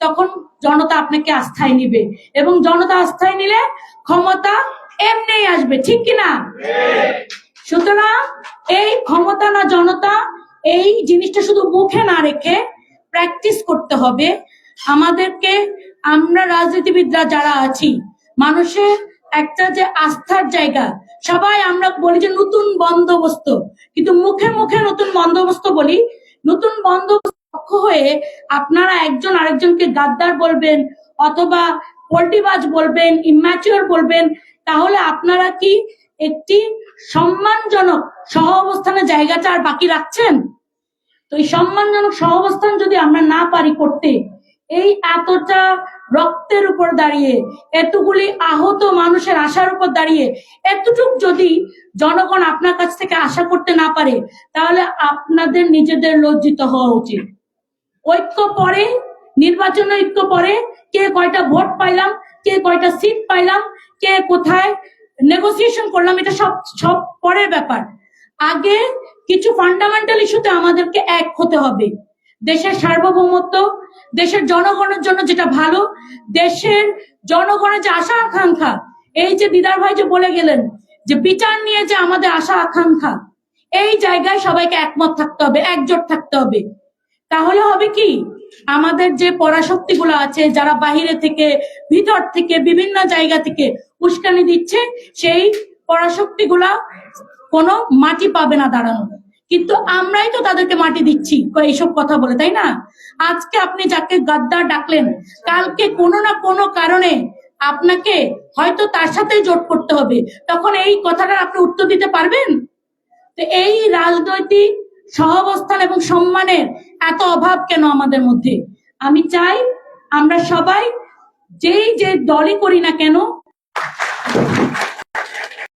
তখন জনতা আপনাকে আস্থায় নিবে এবং জনতা আস্থায় নিলে ক্ষমতা এমনিই আসবে, ঠিক কিনা? সুতরাং এই ক্ষমতা না জনতা, এই জিনিসটা শুধু মুখে না রেখে প্র্যাকটিস করতে হবে। আমাদেরকে, আমরা রাজনীতিবিদরা যারা আছি, মানুষের একটা যে আস্থার জায়গা, সবাই আমরা বলি যে নতুন বন্দোবস্ত। কিন্তু মুখে মুখে নতুন বন্দোবস্ত বলি, নতুন বন্দোবস্ত পক্ষ হয়ে আপনারা একজন আরেকজনকে গাদ্দার বলবেন অথবা পোল্টিবাজ বলবেন ইম্যাচিওর বলবেন, তাহলে আপনারা কি একটি সম্মানজনক সহ অবস্থানের জায়গাটা আর বাকি রাখছেন? তো এই সম্মানজনক সহ অবস্থান যদি আমরা না পারি করতে, এই এতটা রক্তের উপর দাঁড়িয়ে, এতগুলি আহত মানুষের আশার উপর দাঁড়িয়ে, এতটুক যদি জনগণ আপনার কাছ থেকে আশা করতে না পারে, তাহলে আপনাদের নিজেদের লজ্জিত হওয়া উচিত। ঐক্য পরে, নির্বাচন ঐক্য পরে, কে কয়টা ভোট পাইলাম, কে কয়টা সিট পাইলাম, কে কোথায় নেগোসিয়েশন করলাম, এটা সব সব পরের ব্যাপার। আগে কিছু ফান্ডামেন্টাল ইস্যুতে আমাদেরকে এক হতে হবে। দেশের সার্বভৌমত্ব, দেশের জনগণের জন্য যেটা ভালো, দেশের জনগণের যে আশা আকাঙ্ক্ষা, এই যে দিদার ভাই যে বলে গেলেন, যে বিচার নিয়ে যে আমাদের আশা আকাঙ্ক্ষা, এই জায়গায় সবাইকে একমত থাকতে হবে, একজোট থাকতে হবে। তাহলে হবে কি? আমাদের যে পরাশক্তি গুলো আছে, যারা বাহিরে থেকে, ভিতর থেকে, বিভিন্ন জায়গা থেকে উস্কানি দিচ্ছে, সেই পরাশক্তি গুলা কোনো মাটি পাবে না দাঁড়ানো। কিন্তু আমরাই তো তাদেরকে মাটি দিচ্ছি এইসব কথা বলে, তাই না? আজকে আপনি যাকে গাদ্দার ডাকলেন, কালকে কোনো না কোনো কারণে আপনাকে হয়তো তার সাথে জোট করতে হবে। তখন এই কথাটার আপনি উত্তর দিতে পারবেন? তো এই রাজনৈতিক সহাবস্থান এবং সম্মানের এত অভাব কেন আমাদের মধ্যে? আমি চাই আমরা সবাই যেই যে দলই করি না কেন